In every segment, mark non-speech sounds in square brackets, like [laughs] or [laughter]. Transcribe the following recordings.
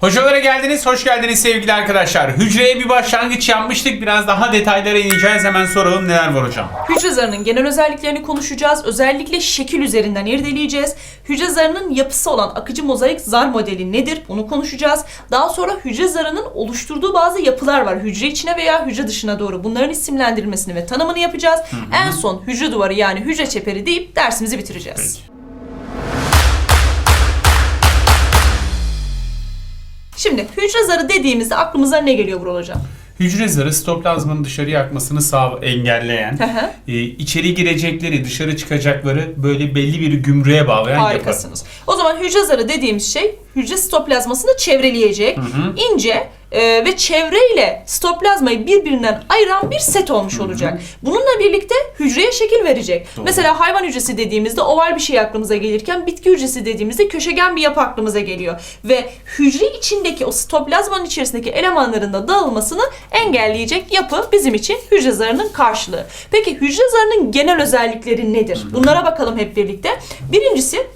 Hocalara geldiniz, hoş geldiniz sevgili arkadaşlar. Hücreye bir başlangıç yapmıştık. Biraz daha detaylara ineceğiz. Hemen soralım neler var hocam. Hücre zarının genel özelliklerini konuşacağız. Özellikle şekil üzerinden irdeleyeceğiz. Hücre zarının yapısı olan akıcı mozaik zar modeli nedir? Bunu konuşacağız. Daha sonra hücre zarının oluşturduğu bazı yapılar var. Hücre içine veya hücre dışına doğru. Bunların isimlendirilmesini ve tanımını yapacağız. En son hücre duvarı yani hücre çeperi deyip dersimizi bitireceğiz. Şimdi hücre zarı dediğimizde aklımıza ne geliyor Vural Hocam? Hücre zarı sitoplazmanın dışarıya akmasını sağ engelleyen, e, içeri girecekleri, dışarı çıkacakları böyle belli bir gümrüğe bağlayan yapı. Harikasınız. O zaman hücre zarı dediğimiz şey hücre sitoplazmasını çevreleyecek, ince e, ve çevreyle sitoplazmayı birbirinden ayıran bir set olmuş olacak. Bununla birlikte hücreye şekil verecek. Doğru. Mesela hayvan hücresi dediğimizde oval bir şey aklımıza gelirken bitki hücresi dediğimizde köşegen bir yapı aklımıza geliyor. Ve hücre içindeki o sitoplazmanın içerisindeki elemanların da dağılmasını engelleyecek yapı bizim için hücre zarının karşılığı. Peki hücre zarının genel özellikleri nedir? Bunlara bakalım hep birlikte. Birincisi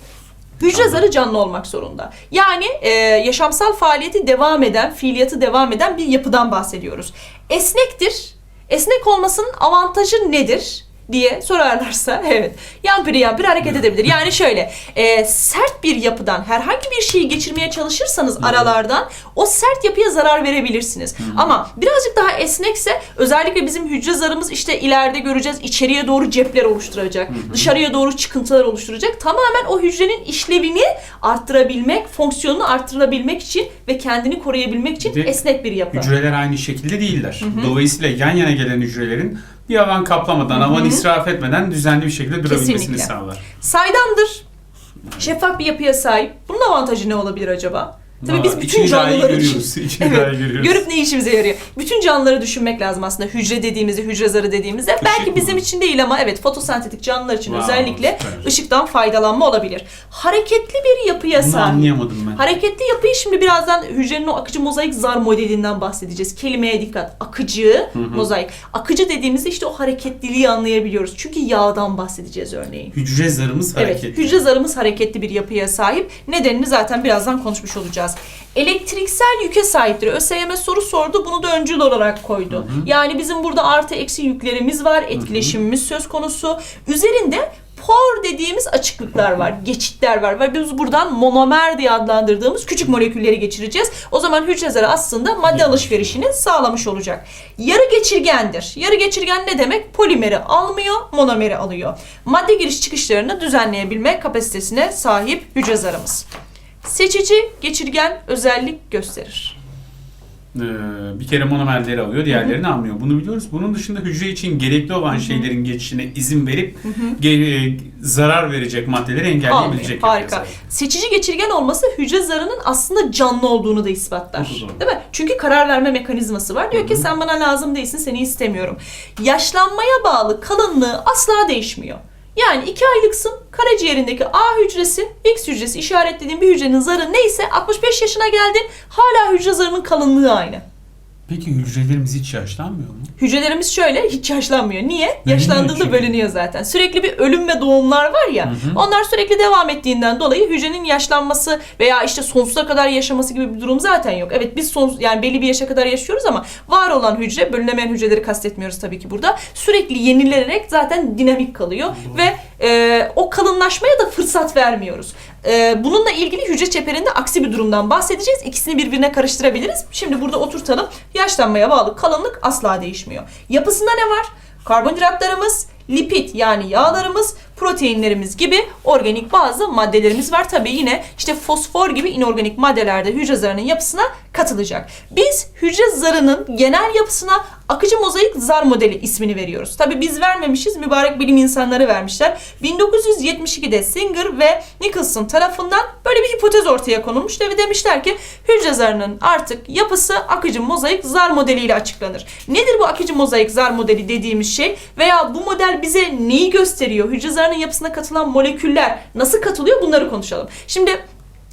Hücre zarı canlı olmak zorunda. Yani e, yaşamsal faaliyeti devam eden, fiiliyatı devam eden bir yapıdan bahsediyoruz. Esnektir. Esnek olmasının avantajı nedir? Diye sorarlarsa evet yampiri yampiri hareket edebilir. Yani şöyle e, sert bir yapıdan herhangi bir şeyi geçirmeye çalışırsanız aralardan o sert yapıya zarar verebilirsiniz. Ama birazcık daha esnekse özellikle bizim hücre zarımız işte ileride göreceğiz içeriye doğru cepler oluşturacak. Dışarıya doğru çıkıntılar oluşturacak. Tamamen o hücrenin işlevini arttırabilmek, fonksiyonunu arttırabilmek için ve kendini koruyabilmek için de esnek bir yapı. Hücreler aynı şekilde değiller. Dolayısıyla yan yana gelen hücrelerin bir alan kaplamadan, alan israf etmeden düzenli bir şekilde durabilmesini Kesinlikle. sağlar. Saydamdır. Şeffaf bir yapıya sahip. Bunun avantajı ne olabilir acaba? Tabii Aa, biz bütün canlıları görüyoruz. İçini Evet, görüyoruz. Görüp ne işimize yarıyor? Bütün canlıları düşünmek lazım aslında. Hücre dediğimizde, hücre zarı dediğimizde. Belki mı? bizim için değil ama evet fotosentetik canlılar için Wow, özellikle süper. ışıktan faydalanma olabilir. Hareketli bir yapıya Bunu sahip. anlayamadım ben. Hareketli yapıyı şimdi birazdan hücrenin o akıcı mozaik zar modelinden bahsedeceğiz. Kelimeye dikkat. Akıcı, mozaik. Akıcı dediğimizde işte o hareketliliği anlayabiliyoruz. Çünkü yağdan bahsedeceğiz örneğin. Hücre zarımız hareketli. Evet, hücre zarımız hareketli bir yapıya sahip. Nedenini zaten birazdan konuşmuş olacağız. Elektriksel yüke sahiptir. ÖSYM soru sordu, bunu da öncül olarak koydu. Yani bizim burada artı eksi yüklerimiz var, etkileşimimiz söz konusu. Üzerinde por dediğimiz açıklıklar var, geçitler var ve biz buradan monomer diye adlandırdığımız küçük molekülleri geçireceğiz. O zaman hücre zarı aslında madde alışverişini sağlamış olacak. Yarı geçirgendir. Yarı geçirgen ne demek? Polimeri almıyor, monomeri alıyor. Madde giriş çıkışlarını düzenleyebilme kapasitesine sahip hücre zarımız. Seçici geçirgen özellik gösterir. Ee, bir kere monomerleri alıyor, diğerlerini almıyor. Bunu biliyoruz. Bunun dışında hücre için gerekli olan şeylerin geçişine izin verip ge- e, zarar verecek maddeleri engelleyebilecek. Almıyor. Harika. Seçici geçirgen olması hücre zarının aslında canlı olduğunu da ispatlar. Değil mi? Çünkü karar verme mekanizması var. Diyor ki sen bana lazım değilsin, seni istemiyorum. Yaşlanmaya bağlı kalınlığı asla değişmiyor. Yani iki aylıksın, karaciğerindeki A hücresi, X hücresi işaretlediğin bir hücrenin zarı neyse 65 yaşına geldin, hala hücre zarının kalınlığı aynı. Peki hücrelerimiz hiç yaşlanmıyor mu? Hücrelerimiz şöyle hiç yaşlanmıyor. Niye? Bölünüyor Yaşlandığında çünkü. bölünüyor zaten. Sürekli bir ölüm ve doğumlar var ya. Onlar sürekli devam ettiğinden dolayı hücrenin yaşlanması veya işte sonsuza kadar yaşaması gibi bir durum zaten yok. Evet biz son yani belli bir yaşa kadar yaşıyoruz ama var olan hücre bölünemeyen hücreleri kastetmiyoruz tabii ki burada. Sürekli yenilenerek zaten dinamik kalıyor ve e, o kalınlaşmaya da fırsat vermiyoruz. E, bununla ilgili hücre çeperinde aksi bir durumdan bahsedeceğiz. İkisini birbirine karıştırabiliriz. Şimdi burada oturtalım. Yaşlanmaya bağlı kalınlık asla değişmiyor. Yapısında ne var? Karbonhidratlarımız, lipid yani yağlarımız, proteinlerimiz gibi organik bazı maddelerimiz var. Tabii yine işte fosfor gibi inorganik maddeler de hücre zarının yapısına katılacak. Biz hücre zarının genel yapısına akıcı mozaik zar modeli ismini veriyoruz. Tabii biz vermemişiz, mübarek bilim insanları vermişler. 1972'de Singer ve Nicholson tarafından böyle bir hipotez ortaya konulmuş ve demişler ki hücre zarının artık yapısı akıcı mozaik zar modeliyle açıklanır. Nedir bu akıcı mozaik zar modeli dediğimiz şey veya bu model bize neyi gösteriyor? Hücre zarının yapısına katılan moleküller nasıl katılıyor? Bunları konuşalım. Şimdi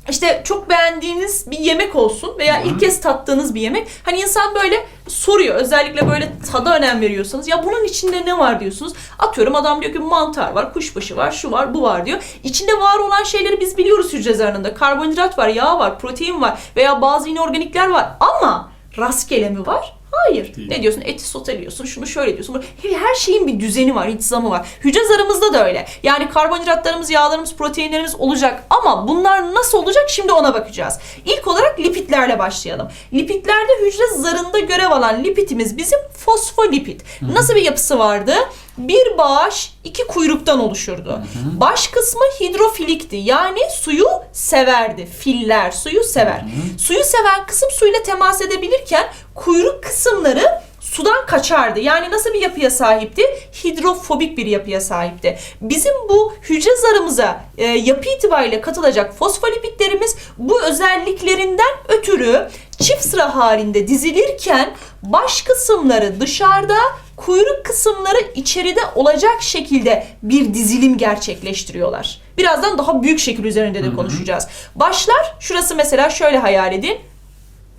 işte çok beğendiğiniz bir yemek olsun veya ilk kez tattığınız bir yemek. Hani insan böyle soruyor. Özellikle böyle tada önem veriyorsanız. Ya bunun içinde ne var diyorsunuz. Atıyorum adam diyor ki mantar var, kuşbaşı var, şu var, bu var diyor. İçinde var olan şeyleri biz biliyoruz hücre zarında. Karbonhidrat var, yağ var, protein var veya bazı inorganikler var. Ama rastgele mi var? Hayır. Değil. Ne diyorsun? Eti soteliyorsun, şunu şöyle diyorsun. Her şeyin bir düzeni var, intizamı var. Hücre zarımızda da öyle. Yani karbonhidratlarımız, yağlarımız, proteinlerimiz olacak ama bunlar nasıl olacak şimdi ona bakacağız. İlk olarak lipidlerle başlayalım. Lipidlerde hücre zarında görev alan lipidimiz bizim fosfolipid. Nasıl bir yapısı vardı? Bir bağış iki kuyruktan oluşurdu. Baş kısmı hidrofilikti. Yani suyu severdi. Filler suyu sever. Suyu seven kısım suyla temas edebilirken kuyruk kısımları sudan kaçardı. Yani nasıl bir yapıya sahipti? Hidrofobik bir yapıya sahipti. Bizim bu hücre zarımıza e, yapı itibariyle katılacak fosfolipidlerimiz bu özelliklerinden ötürü çift sıra halinde dizilirken baş kısımları dışarıda, kuyruk kısımları içeride olacak şekilde bir dizilim gerçekleştiriyorlar. Birazdan daha büyük şekil üzerinde de konuşacağız. Başlar, şurası mesela şöyle hayal edin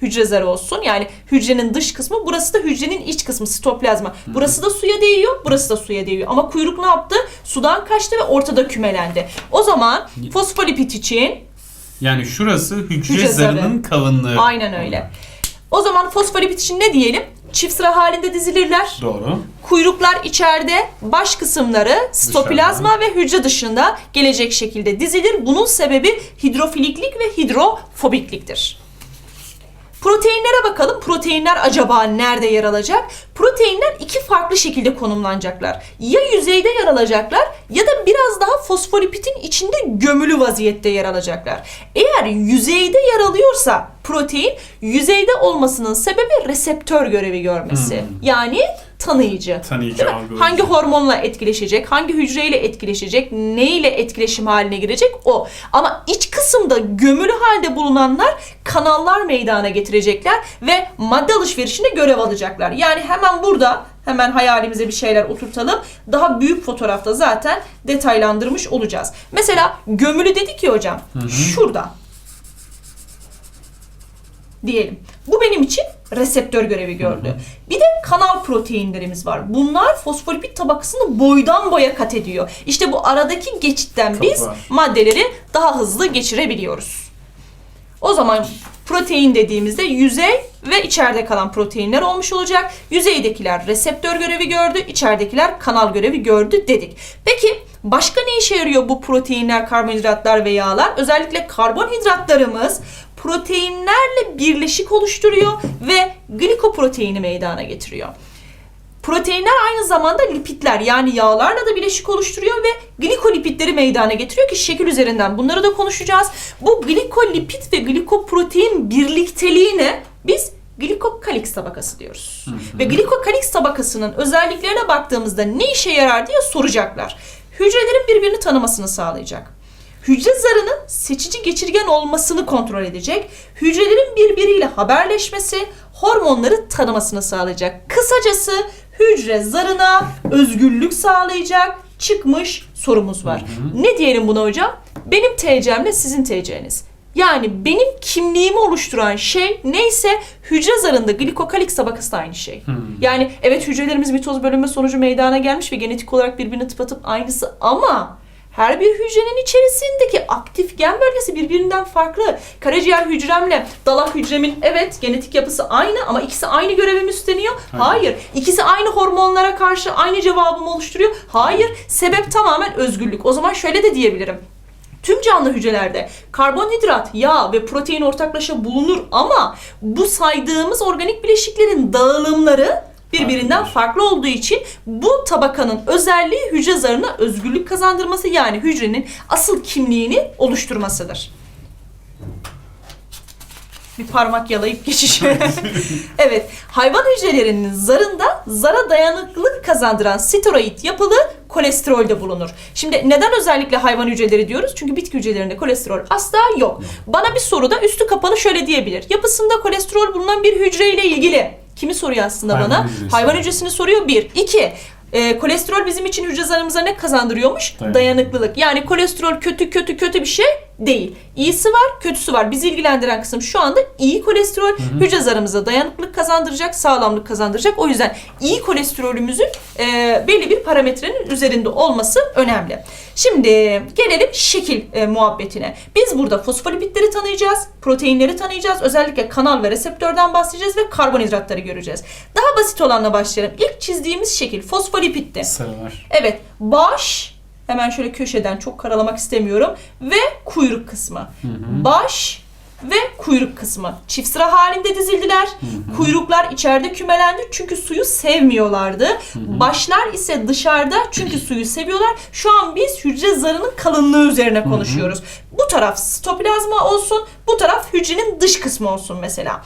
hücre zarı olsun. Yani hücrenin dış kısmı, burası da hücrenin iç kısmı, sitoplazma. Burası da suya değiyor, burası da suya değiyor. Ama kuyruk ne yaptı? Sudan kaçtı ve ortada kümelendi. O zaman fosfolipid için Yani şurası hücre, Hücre zarı. zarının kalınlığı. aynen öyle. O zaman fosfolipid için ne diyelim? Çift sıra halinde dizilirler. Doğru. Kuyruklar içeride, baş kısımları sitoplazma ve hücre dışında gelecek şekilde dizilir. Bunun sebebi hidrofiliklik ve hidrofobikliktir. Proteinlere bakalım. Proteinler acaba nerede yer alacak? Proteinler iki farklı şekilde konumlanacaklar. Ya yüzeyde yer alacaklar ya da biraz daha fosfolipidin içinde gömülü vaziyette yer alacaklar. Eğer yüzeyde yer alıyorsa protein, yüzeyde olmasının sebebi reseptör görevi görmesi. Yani tanıyıcı. Tanıyıcı, algılayıcı. Hangi hormonla etkileşecek, hangi hücreyle etkileşecek, ne ile etkileşim haline girecek o. Ama iç kısımda gömülü halde bulunanlar kanallar meydana getirecekler ve madde alışverişinde görev alacaklar. Yani hemen burada hemen hayalimize bir şeyler oturtalım. Daha büyük fotoğrafta zaten detaylandırmış olacağız. Mesela gömülü dedik ya hocam. Şurada diyelim. Bu benim için reseptör görevi gördü. Bir de kanal proteinlerimiz var. Bunlar fosfolipid tabakasını boydan boya kat ediyor. İşte bu aradaki geçitten Çok biz var. maddeleri daha hızlı geçirebiliyoruz. O zaman protein dediğimizde yüzey ve içeride kalan proteinler olmuş olacak. Yüzeydekiler reseptör görevi gördü, içeridekiler kanal görevi gördü dedik. Peki başka ne işe yarıyor bu proteinler, karbonhidratlar ve yağlar? Özellikle karbonhidratlarımız proteinlerle birleşik oluşturuyor ve glikoproteini meydana getiriyor. Proteinler aynı zamanda lipidler yani yağlarla da bileşik oluşturuyor ve glikolipidleri meydana getiriyor ki şekil üzerinden bunları da konuşacağız. Bu glikolipid ve glikoprotein birlikteliğine biz glikokalix tabakası diyoruz. Ve glikokalix tabakasının özelliklerine baktığımızda ne işe yarar diye soracaklar. Hücrelerin birbirini tanımasını sağlayacak. Hücre zarının seçici geçirgen olmasını kontrol edecek. Hücrelerin birbiriyle haberleşmesi, hormonları tanımasını sağlayacak. Kısacası hücre zarına özgürlük sağlayacak çıkmış sorumuz var. Ne diyelim buna hocam? Benim TC'mle sizin TC'niz. Yani benim kimliğimi oluşturan şey neyse hücre zarında glikokalix tabakası da aynı şey. Yani evet hücrelerimiz mitoz bölünme sonucu meydana gelmiş ve genetik olarak birbirine tıpatıp aynısı ama her bir hücrenin içerisindeki aktif gen bölgesi birbirinden farklı. Karaciğer hücremle dalak hücremin evet genetik yapısı aynı ama ikisi aynı görevi mi üstleniyor? Hayır. İkisi aynı hormonlara karşı aynı cevabımı oluşturuyor? Hayır. Sebep tamamen özgürlük. O zaman şöyle de diyebilirim. Tüm canlı hücrelerde karbonhidrat, yağ ve protein ortaklaşa bulunur ama bu saydığımız organik bileşiklerin dağılımları birbirinden farklı olduğu için bu tabakanın özelliği hücre zarına özgürlük kazandırması yani hücrenin asıl kimliğini oluşturmasıdır. Bir parmak yalayıp geçiş. [laughs] evet, hayvan hücrelerinin zarında zara dayanıklılık kazandıran steroid yapılı kolesterol de bulunur. Şimdi neden özellikle hayvan hücreleri diyoruz? Çünkü bitki hücrelerinde kolesterol asla yok. Bana bir soruda üstü kapalı şöyle diyebilir. Yapısında kolesterol bulunan bir hücreyle ilgili. Kimi soruyor aslında Hayvan bana? hücresi. Hayvan hücresini soruyor bir. İki, e, kolesterol bizim için hücre zarımıza ne kazandırıyormuş? Dayanıklılık. Dayanıklılık. Yani kolesterol kötü kötü kötü bir şey Değil. İyisi var, kötüsü var. Bizi ilgilendiren kısım şu anda iyi kolesterol hücre zarımıza dayanıklılık kazandıracak, sağlamlık kazandıracak. O yüzden iyi kolesterolümüzün e, belli bir parametrenin üzerinde olması önemli. Şimdi gelelim şekil e, muhabbetine. Biz burada fosfolipitleri tanıyacağız, proteinleri tanıyacağız. Özellikle kanal ve reseptörden bahsedeceğiz ve karbonhidratları göreceğiz. Daha basit olanla başlayalım. İlk çizdiğimiz şekil fosfolipitti. Sarılar. Evet, baş hemen şöyle köşeden çok karalamak istemiyorum ve kuyruk kısmı. Baş ve kuyruk kısmı çift sıra halinde dizildiler. Kuyruklar içeride kümelendi çünkü suyu sevmiyorlardı. Başlar ise dışarıda çünkü suyu seviyorlar. Şu an biz hücre zarının kalınlığı üzerine konuşuyoruz. Bu taraf sitoplazma olsun, bu taraf hücrenin dış kısmı olsun mesela.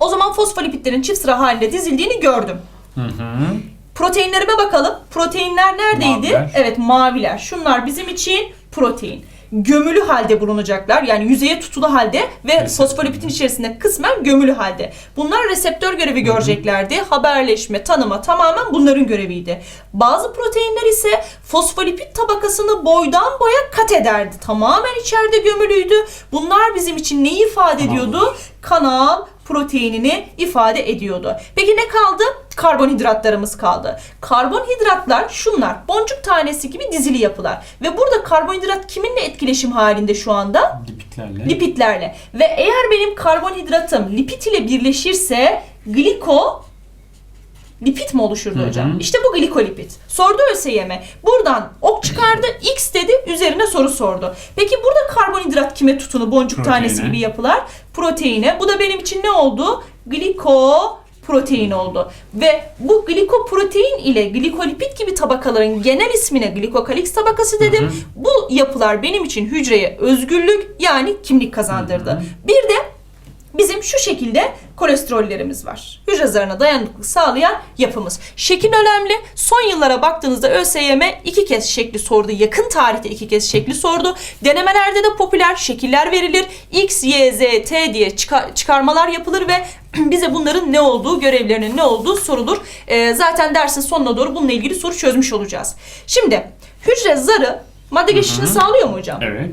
O zaman fosfolipitlerin çift sıra halinde dizildiğini gördüm. Hı hı. Proteinlerime bakalım. Proteinler neredeydi? Maviler. Evet maviler. Şunlar bizim için protein. Gömülü halde bulunacaklar. Yani yüzeye tutulu halde ve Reseptör. fosfolipitin içerisinde kısmen gömülü halde. Bunlar reseptör görevi göreceklerdi. Haberleşme, tanıma tamamen bunların göreviydi. Bazı proteinler ise fosfolipid tabakasını boydan boya kat ederdi. Tamamen içeride gömülüydü. Bunlar bizim için neyi ifade ediyordu? Kanal proteinini ifade ediyordu. Peki ne kaldı? Karbonhidratlarımız kaldı. Karbonhidratlar şunlar. Boncuk tanesi gibi dizili yapılar. Ve burada karbonhidrat kiminle etkileşim halinde şu anda? Lipitlerle. Lipitlerle. Ve eğer benim karbonhidratım lipid ile birleşirse gliko lipid mi oluşurdu Hı hı. hocam? İşte bu glikolipid. Sordu ÖSYM. Buradan ok çıkardı, X dedi, üzerine soru sordu. Peki burada karbonhidrat kime tutunu? Boncuk Proteine. tanesi gibi yapılar. Proteine. Bu da benim için ne oldu? Gliko protein oldu. Ve bu glikoprotein ile glikolipid gibi tabakaların genel ismine glikokalix tabakası dedim. Bu yapılar benim için hücreye özgürlük yani kimlik kazandırdı. Bir de şu şekilde kolesterollerimiz var. Hücre zarına dayanıklılık sağlayan yapımız. Şekil önemli. Son yıllara baktığınızda ÖSYM iki kez şekli sordu. Yakın tarihte iki kez şekli sordu. Denemelerde de popüler şekiller verilir. X, Y, Z, T diye çıkar- çıkarmalar yapılır ve [clears throat] bize bunların ne olduğu, görevlerinin ne olduğu sorulur. Ee, zaten dersin sonuna doğru bununla ilgili soru çözmüş olacağız. Şimdi hücre zarı madde geçişini sağlıyor mu hocam? Evet.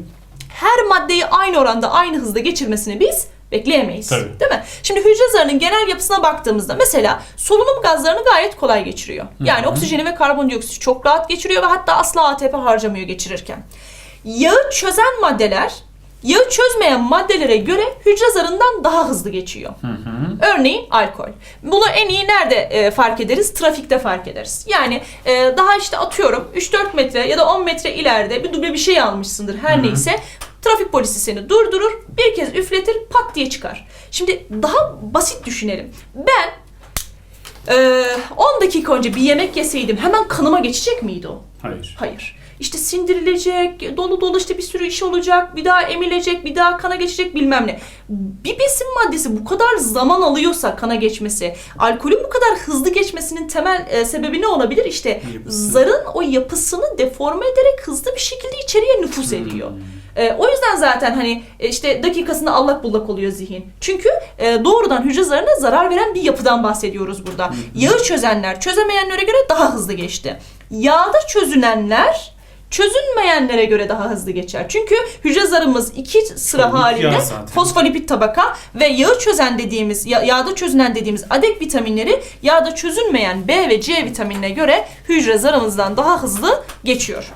her maddeyi aynı oranda aynı hızda geçirmesini biz bekleyemeyiz. Tabii. Değil mi? Şimdi hücre zarının genel yapısına baktığımızda mesela solunum gazlarını gayet kolay geçiriyor. Yani oksijeni ve karbondioksiti çok rahat geçiriyor ve hatta asla ATP harcamıyor geçirirken. Yağı çözen maddeler yağı çözmeyen maddelere göre hücre zarından daha hızlı geçiyor. Örneğin alkol. Bunu en iyi nerede e, fark ederiz? Trafikte fark ederiz. Yani e, daha işte atıyorum 3-4 metre ya da 10 metre ileride bir duble bir şey almışsındır her neyse. Trafik polisi seni durdurur, bir kez üfletir, pat diye çıkar. Şimdi daha basit düşünelim. Ben e, 10 dakika önce bir yemek yeseydim hemen kanıma geçecek miydi o? Hayır. Hayır. İşte sindirilecek, dolu dolu işte bir sürü iş olacak, bir daha emilecek, bir daha kana geçecek bilmem ne. Bir besin maddesi bu kadar zaman alıyorsa kana geçmesi, alkolün bu kadar hızlı geçmesinin temel e, sebebi ne olabilir? İşte zarın o yapısını deforme ederek hızlı bir şekilde içeriye nüfuz ediyor. E, o yüzden zaten hani e, işte dakikasında allak bullak oluyor zihin. Çünkü e, doğrudan hücre zarına zarar veren bir yapıdan bahsediyoruz burada. Yağı çözenler çözemeyenlere göre daha hızlı geçti. Yağda çözünenler çözünmeyenlere göre daha hızlı geçer. Çünkü hücre zarımız iki sıra Çoğunluk halinde fosfolipid tabaka ve yağı çözen dediğimiz ya- yağda çözünen dediğimiz adek vitaminleri yağda çözünmeyen B ve C vitaminine göre hücre zarımızdan daha hızlı geçiyor.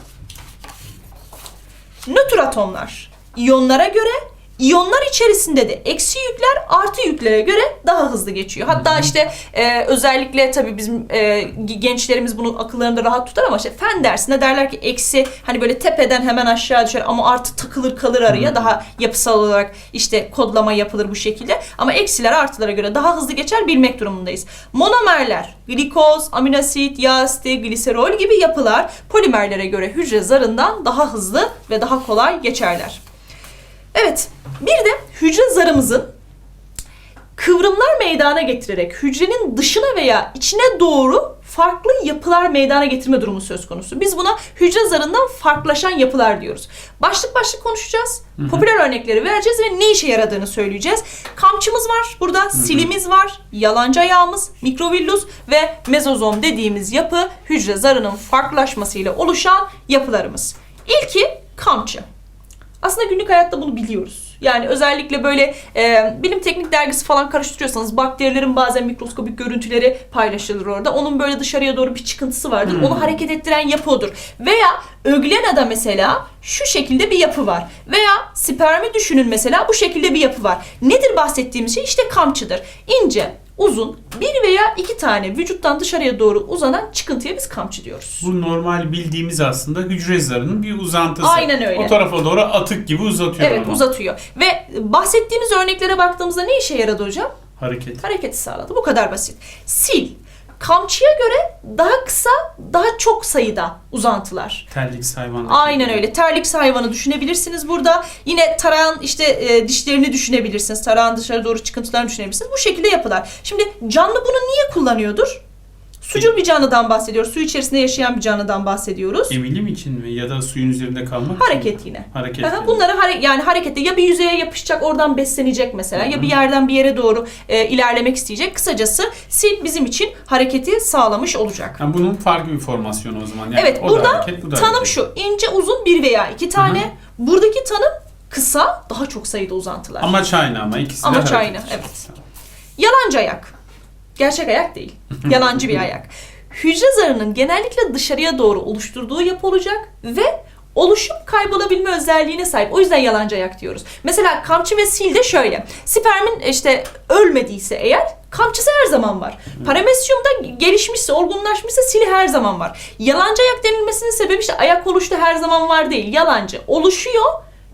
Nötr atomlar iyonlara göre İyonlar içerisinde de eksi yükler artı yüklere göre daha hızlı geçiyor. Hatta işte e, özellikle tabii bizim e, gençlerimiz bunu akıllarında rahat tutar ama işte fen dersinde derler ki eksi hani böyle tepeden hemen aşağı düşer ama artı takılır kalır araya daha yapısal olarak işte kodlama yapılır bu şekilde. Ama eksiler artılara göre daha hızlı geçer bilmek durumundayız. Monomerler, glikoz, aminoasit, yağ asidi, gliserol gibi yapılar polimerlere göre hücre zarından daha hızlı ve daha kolay geçerler. Evet, bir de hücre zarımızın kıvrımlar meydana getirerek hücrenin dışına veya içine doğru farklı yapılar meydana getirme durumu söz konusu. Biz buna hücre zarından farklılaşan yapılar diyoruz. Başlık başlık konuşacağız. Popüler örnekleri vereceğiz ve ne işe yaradığını söyleyeceğiz. Kamçımız var burada, silimiz var, yalancı ayağımız, mikrovillus ve mezozom dediğimiz yapı hücre zarının farklılaşmasıyla oluşan yapılarımız. İlki kamçı. Aslında günlük hayatta bunu biliyoruz. Yani özellikle böyle e, bilim teknik dergisi falan karıştırıyorsanız bakterilerin bazen mikroskobik görüntüleri paylaşılır orada. Onun böyle dışarıya doğru bir çıkıntısı vardır. Hmm. Onu hareket ettiren yapı odur. Veya öglenada mesela şu şekilde bir yapı var. Veya spermi düşünün mesela bu şekilde bir yapı var. Nedir bahsettiğimiz şey? İşte kamçıdır. İnce, uzun bir veya iki tane vücuttan dışarıya doğru uzanan çıkıntıya biz kamçı diyoruz. Bu normal bildiğimiz aslında hücre zarının bir uzantısı. Aynen öyle. O tarafa doğru atık gibi uzatıyor Evet onu. uzatıyor. Ve bahsettiğimiz örneklere baktığımızda ne işe yaradı hocam? Hareket. Hareketi sağladı. Bu kadar basit. Sil. Kamçıya göre daha kısa, daha çok sayıda uzantılar. Terlik hayvan. Aynen öyle. Terlik hayvanı düşünebilirsiniz burada. Yine tarağın işte e, dişlerini düşünebilirsiniz. Tarağın dışarı doğru çıkıntılarını düşünebilirsiniz. Bu şekilde yapılar. Şimdi canlı bunu niye kullanıyordur? Sucul bir canlıdan bahsediyoruz. Su içerisinde yaşayan bir canlıdan bahsediyoruz. Emilim için mi ya da suyun üzerinde kalmak için Hareket mi? yine. Hareket. Aha. Bunları hare- yani harekette ya bir yüzeye yapışacak oradan beslenecek mesela ya bir yerden bir yere doğru e, ilerlemek isteyecek. Kısacası sil bizim için hareketi sağlamış olacak. Yani bunun farklı bir formasyonu o zaman. Yani Evet, o burada da hareket, bu da Tanım hareket. şu ince uzun bir veya iki tane. Buradaki tanım kısa daha çok sayıda uzantılar. Amaç aynı ama ikisi de Amaç hareket. aynı, evet. Yalancı ayak. Gerçek ayak değil. [laughs] Yalancı bir ayak. Hücre zarının genellikle dışarıya doğru oluşturduğu yapı olacak ve oluşup kaybolabilme özelliğine sahip. O yüzden yalancı ayak diyoruz. Mesela kamçı ve sil de şöyle. Spermin işte ölmediyse eğer kamçısı her zaman var. Paramesyumda gelişmişse, olgunlaşmışsa sili her zaman var. Yalancı ayak denilmesinin sebebi işte ayak oluştu her zaman var değil. Yalancı oluşuyor,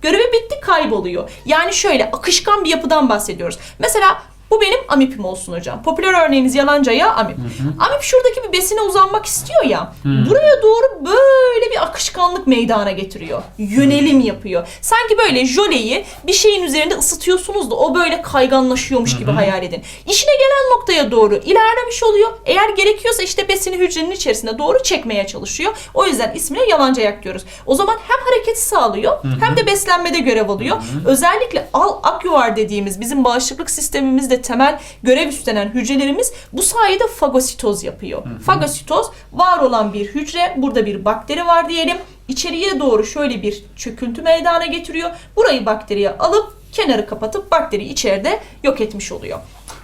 görevi bitti kayboluyor. Yani şöyle akışkan bir yapıdan bahsediyoruz. Mesela bu benim amipim olsun hocam. Popüler örneğimiz yalancı ayağı amip. Amip şuradaki bir besine uzanmak istiyor ya. Buraya doğru böyle bir akışkanlık meydana getiriyor. Yönelim yapıyor. Sanki böyle jöleyi bir şeyin üzerinde ısıtıyorsunuz da o böyle kayganlaşıyormuş gibi hayal edin. İşine gelen noktaya doğru ilerlemiş oluyor. Eğer gerekiyorsa işte besini hücrenin içerisine doğru çekmeye çalışıyor. O yüzden ismine yalancı ayak diyoruz. O zaman hem hareketi sağlıyor hem de beslenmede görev alıyor. Özellikle al akyuvar dediğimiz bizim bağışıklık sistemimizde temel görev üstlenen hücrelerimiz bu sayede fagositoz yapıyor. Fagositoz var olan bir hücre, burada bir bakteri var diyelim. İçeriye doğru şöyle bir çöküntü meydana getiriyor. Burayı bakteriye alıp kenarı kapatıp bakteri içeride yok etmiş oluyor.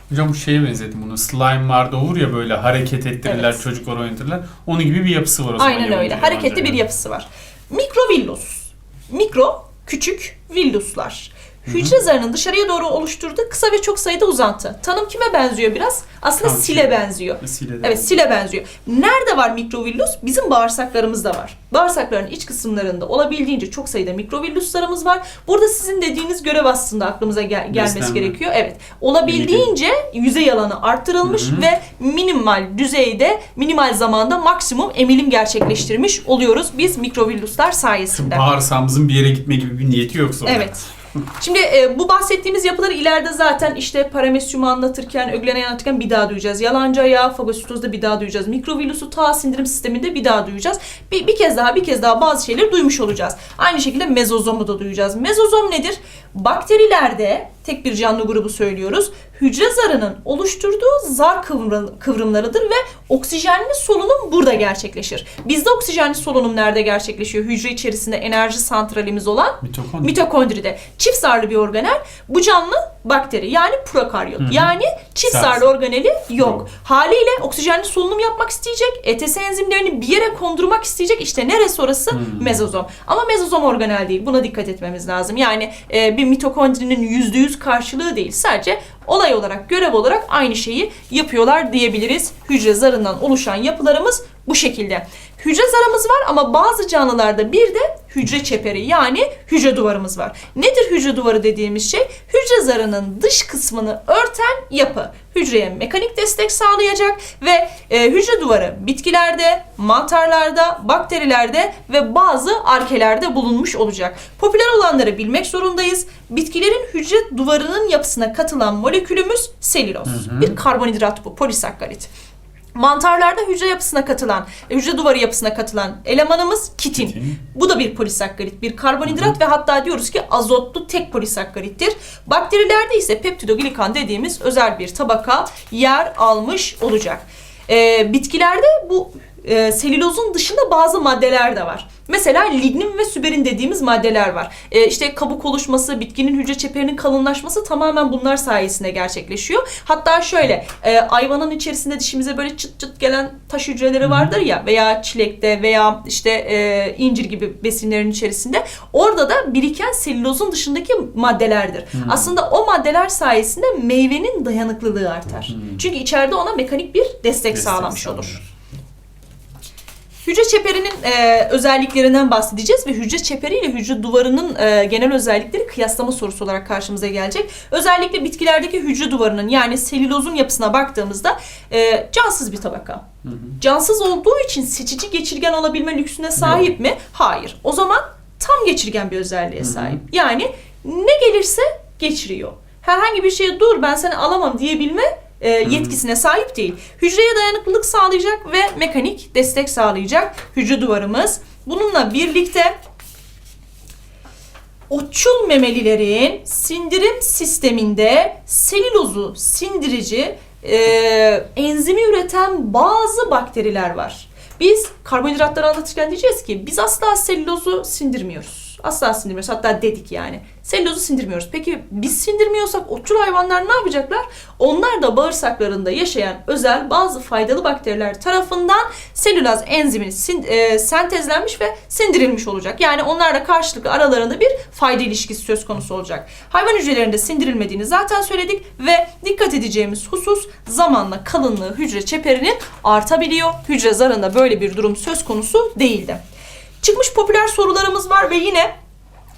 Hocam bu şeye benzettim bunu. Slime'larda olur ya böyle hareket ettirirler, Evet. çocuklar oynatırlar. Onun gibi bir yapısı var o zaman. Aynen öyle. Hareketli bir yapısı var. Mikrovillus. Mikro, küçük, villuslar. Hücre zarının dışarıya doğru oluşturduğu kısa ve çok sayıda uzantı. Tanım kime benziyor biraz? Aslında Kamçı. sile benziyor. Vesile de. Evet sile benziyor. Nerede var mikrovillus? Bizim bağırsaklarımızda var. Bağırsakların iç kısımlarında olabildiğince çok sayıda mikrovilluslarımız var. Burada sizin dediğiniz görev aslında aklımıza gel- gelmesi Beslenme. gerekiyor. Evet. Olabildiğince yüzey alanı arttırılmış ve minimal düzeyde, minimal zamanda maksimum emilim gerçekleştirmiş oluyoruz biz mikrovilluslar sayesinde. Bağırsağımızın bir yere gitme gibi bir niyeti yok sonra. Evet. Şimdi e, bu bahsettiğimiz yapıları ileride zaten işte paramesyumu anlatırken, ögleneyi anlatırken bir daha duyacağız. Yalancı ayağı, fagositozda bir daha duyacağız. Mikrovirusu ta sindirim sisteminde bir daha duyacağız. Bir, bir kez daha bir kez daha bazı şeyleri duymuş olacağız. Aynı şekilde mezozomu da duyacağız. Mezozom nedir? Bakterilerde tek bir canlı grubu söylüyoruz. Hücre zarının oluşturduğu zar kıvrım- kıvrımlarıdır ve oksijenli solunum burada gerçekleşir. Bizde oksijenli solunum nerede gerçekleşiyor? Hücre içerisinde enerji santralimiz olan Mitokondri. mitokondride. Çift zarlı bir organel. Bu canlı bakteri yani prokaryot. Hı hı. Yani çift zarlı organeli yok. Yok. Haliyle oksijenli solunum yapmak isteyecek. ETS enzimlerini bir yere kondurmak isteyecek. İşte neresi orası? Hı. Mezozom. Ama mezozom organel değil. Buna dikkat etmemiz lazım. Yani e, bir mitokondrinin yüzde yüz karşılığı değil. Sadece olay olarak, görev olarak aynı şeyi yapıyorlar diyebiliriz. Hücre zarından oluşan yapılarımız bu şekilde. Hücre zarımız var ama bazı canlılarda bir de hücre çeperi yani hücre duvarımız var. Nedir hücre duvarı dediğimiz şey? Hücre zarının dış kısmını örten yapı. Hücreye mekanik destek sağlayacak ve e, hücre duvarı bitkilerde, mantarlarda, bakterilerde ve bazı arkelerde bulunmuş olacak. Popüler olanları bilmek zorundayız. Bitkilerin hücre duvarının yapısına katılan molekülümüz selüloz. Bir karbonhidrat bu, polisakkarit. Mantarlarda hücre yapısına katılan, hücre duvarı yapısına katılan elemanımız kitin. Kitin. Bu da bir polisakkarit, bir karbonhidrat ve hatta diyoruz ki azotlu tek polisakkarittir. Bakterilerde ise peptidoglikan dediğimiz özel bir tabaka yer almış olacak. Ee, bitkilerde bu e, selülozun dışında bazı maddeler de var. Mesela lignin ve süberin dediğimiz maddeler var. E, işte kabuk oluşması, bitkinin hücre çeperinin kalınlaşması tamamen bunlar sayesinde gerçekleşiyor. Hatta şöyle e, ayvanın içerisinde dişimize böyle çıt çıt gelen taş hücreleri vardır ya veya çilekte veya işte e, incir gibi besinlerin içerisinde orada da biriken selülozun dışındaki maddelerdir. Aslında o maddeler sayesinde meyvenin dayanıklılığı artar. Çünkü içeride ona mekanik bir destek, Destek sağlamış olur. Hücre çeperinin e, özelliklerinden bahsedeceğiz ve hücre çeperiyle hücre duvarının e, genel özellikleri kıyaslama sorusu olarak karşımıza gelecek. Özellikle bitkilerdeki hücre duvarının yani selülozun yapısına baktığımızda e, cansız bir tabaka. Cansız olduğu için seçici geçirgen olabilme lüksüne sahip mi? Hayır. O zaman tam geçirgen bir özelliğe sahip. Yani ne gelirse geçiriyor. Herhangi bir şeye dur ben seni alamam diyebilme e, yetkisine sahip değil. Hücreye dayanıklılık sağlayacak ve mekanik destek sağlayacak hücre duvarımız. Bununla birlikte otçul memelilerin sindirim sisteminde selülozu sindirici e, enzimi üreten bazı bakteriler var. Biz karbonhidratları anlatırken diyeceğiz ki biz asla selülozu sindirmiyoruz. Asla sindirmiyoruz. Hatta dedik yani. Selülozu sindirmiyoruz. Peki biz sindirmiyorsak otçul hayvanlar ne yapacaklar? Onlar da bağırsaklarında yaşayan özel bazı faydalı bakteriler tarafından selülaz enzimini sin- e, sentezlenmiş ve sindirilmiş olacak. Yani onlarla karşılıklı aralarında bir fayda ilişkisi söz konusu olacak. Hayvan hücrelerinde sindirilmediğini zaten söyledik ve dikkat edeceğimiz husus zamanla kalınlığı hücre çeperinin artabiliyor. Hücre zarında böyle bir durum söz konusu değildi. Çıkmış popüler sorularımız var ve yine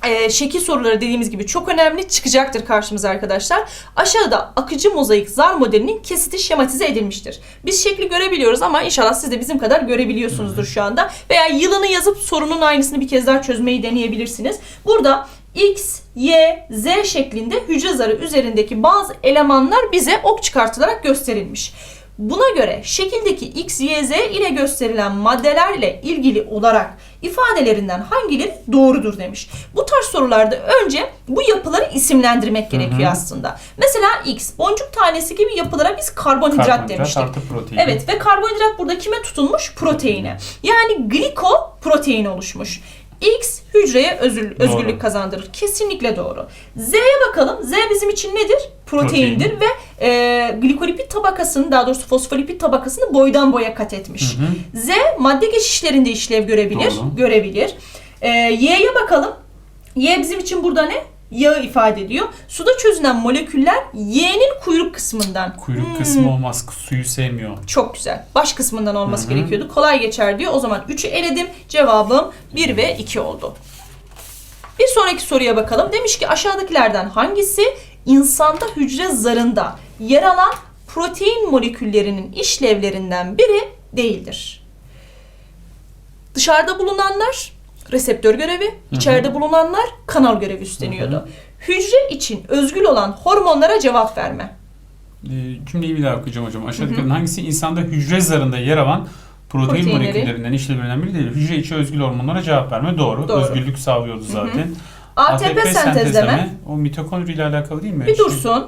e, şekil soruları dediğimiz gibi çok önemli çıkacaktır karşımıza arkadaşlar. Aşağıda akıcı mozaik zar modelinin kesiti şematize edilmiştir. Biz şekli görebiliyoruz ama inşallah siz de bizim kadar görebiliyorsunuzdur şu anda. Veya yılını yazıp sorunun aynısını bir kez daha çözmeyi deneyebilirsiniz. Burada X, Y, Z şeklinde hücre zarı üzerindeki bazı elemanlar bize ok çıkartılarak gösterilmiş. Buna göre şekildeki X, Y, Z ile gösterilen maddelerle ilgili olarak ifadelerinden hangileri doğrudur demiş. Bu tarz sorularda önce bu yapıları isimlendirmek gerekiyor aslında. Mesela X, boncuk tanesi gibi yapılara biz karbonhidrat, Karbonhidrat demiştik. artı protein. Evet ve karbonhidrat burada kime tutunmuş? Proteine. Yani gliko protein oluşmuş. X hücreye özül- özgürlük Doğru. kazandırır. Kesinlikle doğru. Z'ye bakalım. Z bizim için nedir? Proteindir ve e, glikolipid tabakasını daha doğrusu fosfolipid tabakasını boydan boya kat etmiş. Z madde geçişlerinde işlev görebilir. Doğru. Görebilir. E, Y'ye bakalım. Y bizim için burada ne? Yağı ifade ediyor. Suda çözünen moleküller Y'nin kuyruk kısmından. Kuyruk Hmm. kısmı olmaz. Suyu sevmiyor. Çok güzel. Baş kısmından olması Hı hı. gerekiyordu. Kolay geçer diyor. O zaman 3'ü eledim. Cevabım 1 ve 2 oldu. Bir sonraki soruya bakalım. Demiş ki aşağıdakilerden hangisi insanda hücre zarında yer alan protein moleküllerinin işlevlerinden biri değildir? Dışarıda bulunanlar reseptör görevi, içeride bulunanlar kanal görevi üstleniyordu. Hücre için özgül olan hormonlara cevap verme. Ee, cümleyi bir daha okuyacağım hocam. Aşağıdakilerin hangisi insanda hücre zarında yer alan protein Proteinleri. moleküllerinden işlevlerinden biri değil? Hücre içi özgül hormonlara cevap verme. Doğru. Doğru. Özgürlük sağlıyordu zaten. ATP, sentezleme. O mitokondri ile alakalı değil mi? Bir dursun.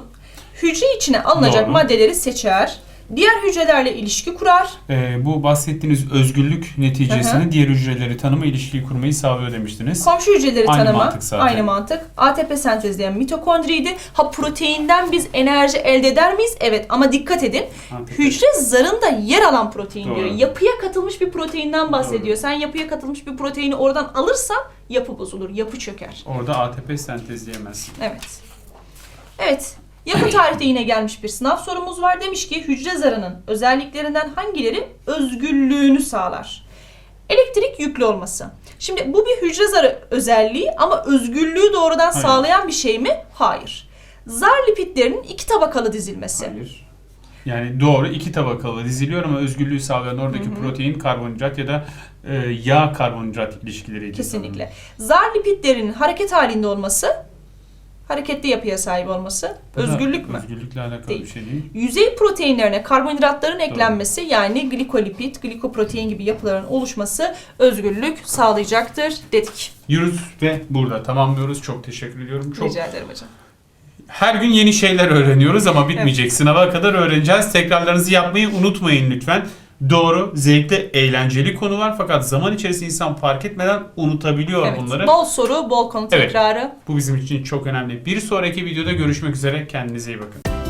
Hücre içine alınacak Doğru. maddeleri seçer. Diğer hücrelerle ilişki kurar. Ee, bu bahsettiğiniz özgürlük neticesinde diğer hücreleri tanıma, ilişkiyi kurmayı sağlıyor demiştiniz. Komşu hücreleri Aynı tanıma. mantık zaten. Aynı mantık. ATP sentezleyen mitokondriydi. Ha proteinden biz enerji elde eder miyiz? Evet ama dikkat edin. ATP. Hücre zarında yer alan protein Doğru. diyor. Yapıya katılmış bir proteinden bahsediyor. Sen yapıya katılmış bir proteini oradan alırsan yapı bozulur, yapı çöker. Orada ATP sentezleyemezsin. Evet. Evet. Yakın tarihte yine gelmiş bir sınav sorumuz var. Demiş ki hücre zarının özelliklerinden hangileri özgürlüğünü sağlar? Elektrik yüklü olması. Şimdi bu bir hücre zarı özelliği ama özgürlüğü doğrudan Hayır. sağlayan bir şey mi? Hayır. Zar lipidlerinin iki tabakalı dizilmesi. Hayır. Yani doğru iki tabakalı diziliyor ama özgürlüğü sağlayan oradaki protein, karbonhidrat ya da e, yağ karbonhidrat ilişkileriydi. Kesinlikle. Zar lipidlerinin hareket halinde olması, hareketli yapıya sahip olması da özgürlük mü? Özgürlükle alakalı Değil. bir şey değil. Yüzey proteinlerine karbonhidratların eklenmesi yani glikolipid, glikoprotein gibi yapıların oluşması özgürlük sağlayacaktır dedik. Yürüz ve burada tamamlıyoruz. Çok teşekkür ediyorum. Çok Rica ederim hocam. her gün yeni şeyler öğreniyoruz ama bitmeyecek. Sınava kadar öğreneceğiz. Tekrarlarınızı yapmayı unutmayın lütfen. Doğru, zevkli, eğlenceli konu var fakat zaman içerisinde insan fark etmeden unutabiliyor Evet. bunları. Bol soru, bol konu Evet. tekrarı. Bu bizim için çok önemli. Bir sonraki videoda görüşmek üzere. Kendinize iyi bakın.